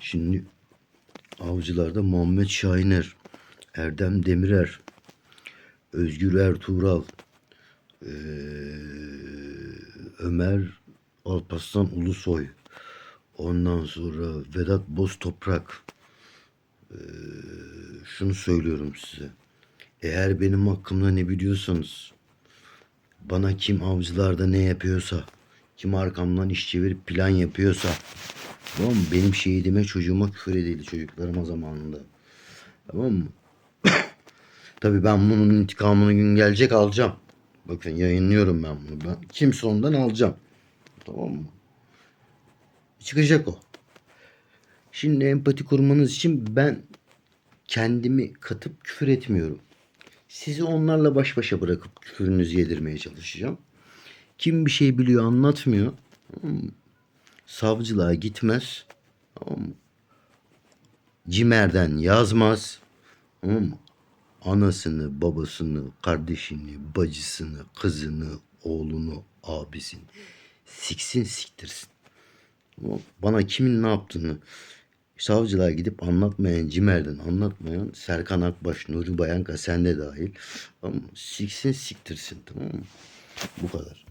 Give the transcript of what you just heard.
Şimdi avcılarda Muhammed Şahiner, Erdem Demirer, Özgür Ertuğral, eee, Ömer Alparslan Ulusoy, ondan sonra Vedat Boztoprak. Eee, şunu söylüyorum size. Eğer benim hakkımda ne biliyorsanız, bana kim avcılarda ne yapıyorsa, kim arkamdan iş çevirip plan yapıyorsa, tamam mı? Benim şehidime çocuğuma küfür edildi çocuklarıma zamanında. Tamam mı? Tabii ben bunun intikamını gün gelecek alacağım. Bakın yayınlıyorum ben bunu. Ben kimse ondan alacağım. Tamam mı? Çıkacak o. Şimdi empati kurmanız için ben kendimi katıp küfür etmiyorum. Sizi onlarla baş başa bırakıp küfürünüzü yedirmeye çalışacağım. Kim bir şey biliyor anlatmıyor. Savcılığa gitmez. Cimer'den yazmaz. Anasını, babasını, kardeşini, bacısını, kızını, oğlunu, abisini siksin siktirsin. Bana kimin ne yaptığını savcılığa gidip anlatmayan, Cimer'den anlatmayan Serkan Akbaş, Nuri Bayanka sen de dahil. Tamam? Siksin siktirsin tamam mı? Bu kadar.